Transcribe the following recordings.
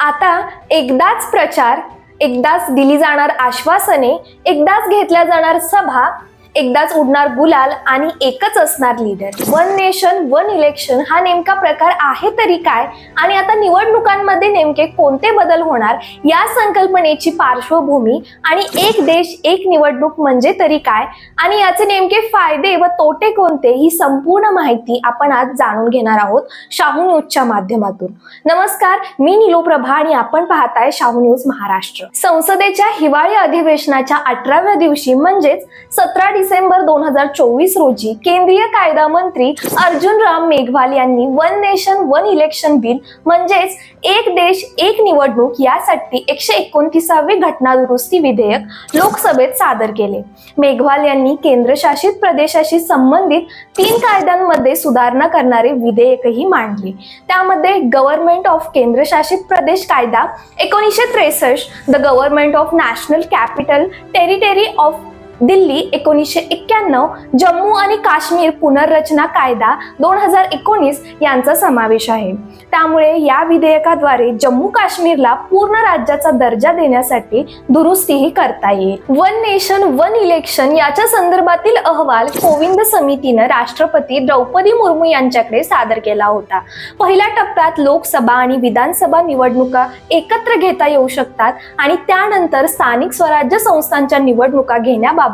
आता एकदाच प्रचार एकदाच दिली जाणार आश्वासने एकदाच घेतल्या जाणार सभा एकदाच उडणार गुलाल आणि एकच असणार leader one nation one election हा नेमका प्रकार आहे तरी काय? आणि आता निवडणुकांमध्ये नेमके कोणते बदल होणार? या संकल्पनेची पार्श्वभूमी आणि एक देश एक निवडणूक म्हणजे तरी काय? आणि याचे नेमके फायदे व तोटे कोणते? ही संपूर्ण माहिती आपण आज जाणून घेणार आहोत शाहू न्यूजच्या माध्यमातून. नमस्कार मी नीलू प्रभा आणि आपण पाहताय शाहू न्यूज महाराष्ट्र. संसदेच्या हिवाळी अधिवेशनाच्या अठराव्या दिवशी म्हणजेच सतरा डिसेंबर दोन हजार चोवीस रोजी केंद्रीय कायदा मंत्री अर्जुन राम मेघवाल यांनी one nation one election bill म्हणजेच एक देश एक निवडणूक यासाठी एकशे एकोणतीसावे घटना दुरुस्ती विधेयक लोकसभेत सादर केले. मेघवाल यांनी केंद्रशासित प्रदेशाशी संबंधित तीन कायद्यांमध्ये सुधारणा करणारे विधेयकही मांडले. त्यामध्ये गव्हर्नमेंट ऑफ केंद्रशासित प्रदेश कायदा एकोणीसशे त्रेसष्ट the government of national capital territory of Delhi एकोणीसशे एक्क्याण्णव जम्मू आणि काश्मीर पुनर्रचना कायदा दोन हजार एकोणीस यांचा समावेश आहे. त्यामुळे या विधेयकाद्वारे जम्मू काश्मीरला पूर्ण राज्याचा दर्जा देण्यासाठी दुरुस्तीही करता येईल. वन नेशन वन इलेक्शन याच्या संदर्भातील अहवाल कोविंद समितीनं राष्ट्रपती द्रौपदी मुर्मू यांच्याकडे सादर केला होता. पहिल्या टप्प्यात लोकसभा आणि विधानसभा निवडणुका एकत्र घेता येऊ शकतात आणि त्यानंतर स्थानिक स्वराज्य संस्थांच्या निवडणुका घेण्याबाबत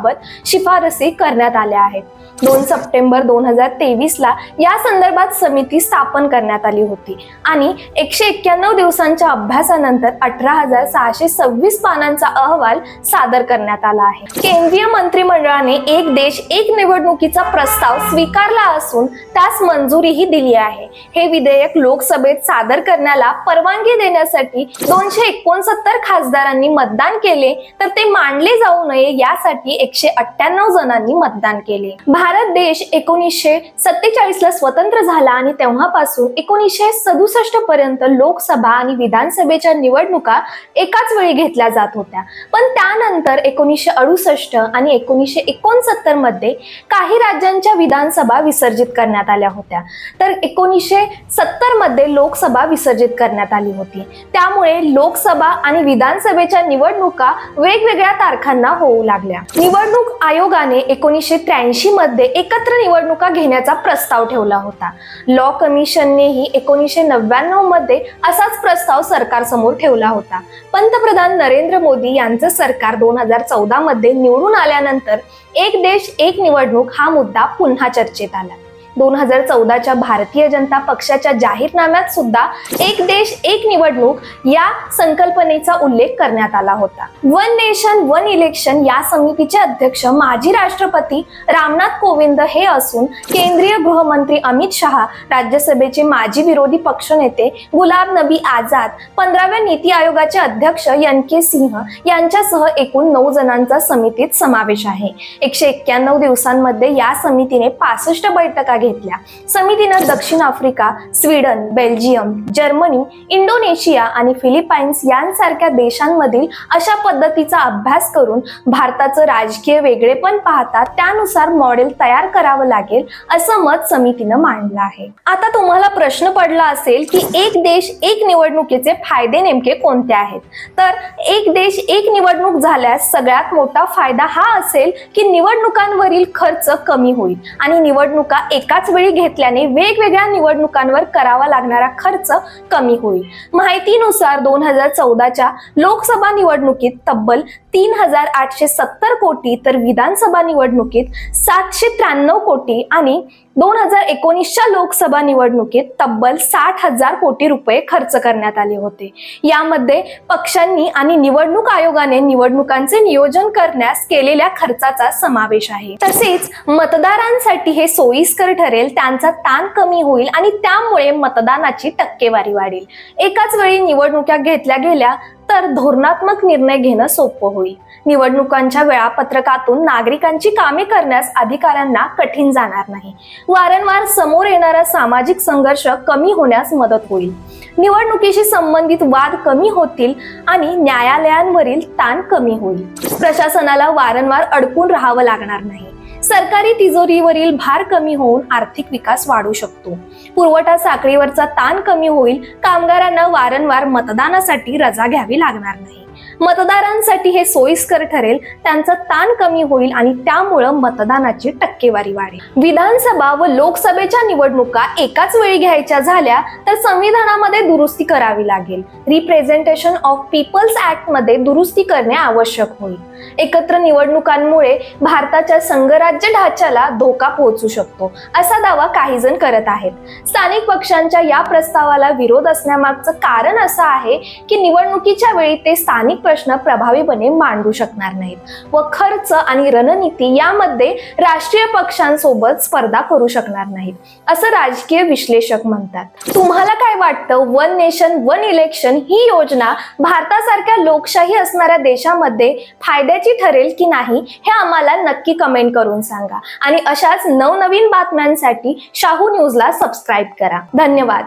शिफारसी करण्यात आल्या आहेत. दोन सप्टेंबर दोन हजार तेवीस ला या संदर्भात समिती स्थापन करण्यात आली होती. आणि एकशे एक्क्याण्णव दिवसांच्या अभ्यासानंतर अठरा हजार सहाशे सव्वीस पानांचा अहवाल सादर करण्यात आला आहे. केंद्रीय मंत्रिमंडळाने एक देश एक निवडणुकीचा प्रस्ताव स्वीकारला असून त्यास मंजुरीही दिली आहे. हे विधेयक लोकसभेत सादर करण्याला परवानगी देण्यासाठी दोनशे एकोणसत्तर खासदारांनी मतदान केले तर ते मांडले जाऊ नये यासाठी एकशे अठ्ठ्याण्णव जणांनी मतदान केले. भारत देश एकोणीसशे सत्तेचाळीसला स्वतंत्र झाला आणि तेव्हापासून एकोणीसशे सदुसष्ट पर्यंत लोकसभा आणि विधानसभेच्या निवडणुका एकाच वेळी घेतल्या जात होत्या. पण त्यानंतर एकोणीसशे अडुसष्ट आणि एकोणीसशे एकोणसत्तरमध्ये काही राज्यांच्या विधानसभा विसर्जित करण्यात आल्या होत्या. तर एकोणीसशे सत्तरमध्ये लोकसभा विसर्जित करण्यात आली होती. त्यामुळे लोकसभा आणि विधानसभेच्या निवडणुका वेगवेगळ्या तारखांना होऊ लागल्या. निवडणूक आयोगाने एकोणीसशे त्र्याऐंशी मध्ये मध्ये एकत्र निवडणुका घेण्याचा प्रस्ताव ठेवला होता. लॉ कमिशननेही एकोणीसशे नव्याण्णवमध्ये असाच प्रस्ताव सरकारसमोर ठेवला होता. पंतप्रधान नरेंद्र मोदी यांचं सरकार दोन हजार चौदा मध्ये निवडून आल्यानंतर एक देश एक निवडणूक हा मुद्दा पुन्हा चर्चेत आला. दोन हजार चौदाच्या भारतीय जनता पक्षाच्या जाहीरनाम्यात सुद्धा एक देश एक निवडणूक या संकल्पनेचा उल्लेख करण्यात आला होता. वन नेशन वन इलेक्शन या समितीचे अध्यक्ष माजी राष्ट्रपती रामनाथ कोविंद हे असून केंद्रीय गृहमंत्री अमित शहा राज्यसभेचे माजी विरोधी पक्षनेते गुलाब नबी आझाद पंधराव्या नीती आयोगाचे अध्यक्ष एन के सिंह यांच्यासह एकूण नऊ जणांचा समितीत समावेश आहे. एकशे एक्क्याण्णव दिवसांमध्ये या समितीने पासष्ट बैठका घेतल्या. समितीनं दक्षिण Africa Sweden Belgium Germany Indonesia आणि फिलिपाईन्स यांसारख्या देशांमधील अशा पद्धतीचा अभ्यास करून भारताचं राजकीय वेगळेपण पाहता त्यानुसार मॉडेल तयार करावं लागेल असं मत समितीनं मांडलं आहे. आता तुम्हाला प्रश्न पडला असेल की एक देश एक निवडणुकीचे फायदे नेमके कोणते आहेत? तर एक देश एक निवडणूक झाल्यास सगळ्यात मोठा फायदा हा असेल की निवडणुकांवरील खर्च कमी होईल आणि निवडणुका एकाच वेळी घेतल्याने वेगवेगळ्या निवडणुकांवर करावा लागणारा खर्च कमी होईल. माहितीनुसार दोन हजार चौदाच्या लोकसभा निवडणुकीत तब्बल तीन हजार आठशे सत्तर कोटी तर विधानसभा निवडणुकीत सातशे त्र्याण्णव कोटी आणि दोन हजार एकोणीसच्या लोकसभा निवडणुकीत तब्बल साठ हजार कोटी रुपये खर्च करण्यात आले होते. यामध्ये पक्षांनी आणि निवडणूक आयोगाने निवडणुकांचे नियोजन करण्यास केलेल्या खर्चाचा समावेश आहे. तसेच मतदारांसाठी हे सोयीस्कर ठरेल त्यांचा ताण कमी होईल आणि त्यामुळे मतदानाची टक्केवारी वाढेल. एकाच वेळी निवडणुका घेतल्या गेल्या तर धोरणात्मक निर्णय घेणं सोपं होईल. निवडणुकांच्या वेळापत्रकातून नागरिकांची कामे करण्यास अधिकाऱ्यांना कठीण जाणार नाही. वारंवार समोर येणारा सामाजिक संघर्ष कमी होण्यास मदत होईल. निवडणुकीशी संबंधित वाद कमी होतील आणि न्यायालयांवरील ताण कमी होईल. प्रशासनाला वारंवार अडकून राहावं लागणार नाही. सरकारी तिजोरीवरील भार कमी होऊन आर्थिक विकास वाढू शकतो. पुरवठा साखळीवरचा ताण कमी होईल कामगारांना वारंवार मतदानासाठी रजा घ्यावी लागणार नाही. मतदारांसाठी हे सोयीस्कर ठरेल त्यांचा ताण कमी होईल आणि त्यामुळं मतदानाची टक्केवारी वाढेल. विधानसभा व लोकसभेच्या निवडणुका एकाच वेळी घ्यायच्या झाल्या तर संविधानामध्ये दुरुस्ती करावी लागेल. रिप्रेझेंटेशन ऑफ पीपल्स ऍक्टमध्ये दुरुस्ती करणे आवश्यक होईल. एकत्र निवडणुकांमुळे भारताच्या संघराज्य ढाच्याला धोका पोहोचू शकतो असा दावा काही जण करत आहेत. स्थानिक पक्षांच्या या प्रस्तावाला विरोध असण्यामागचं कारण असं आहे की निवडणुकीच्या वेळी ते स्थानिक प्रश्न प्रभावीपणे मांडू शकणार नाहीत व खर्च आणि रणनीती यामध्ये राष्ट्रीय पक्षांसोबत स्पर्धा करू शकणार नाहीत असं राजकीय विश्लेषक म्हणतात. तुम्हाला काय वाटतं? वन नेशन वन इलेक्शन ही योजना भारतासारख्या लोकशाही असणाऱ्या देशामध्ये फायद्याची ठरेल की नाही हे आम्हाला नक्की कमेंट करून सांगा. आणि अशाच नवनवीन बातम्यांसाठी शाहू न्यूजला सबस्क्राईब करा. धन्यवाद.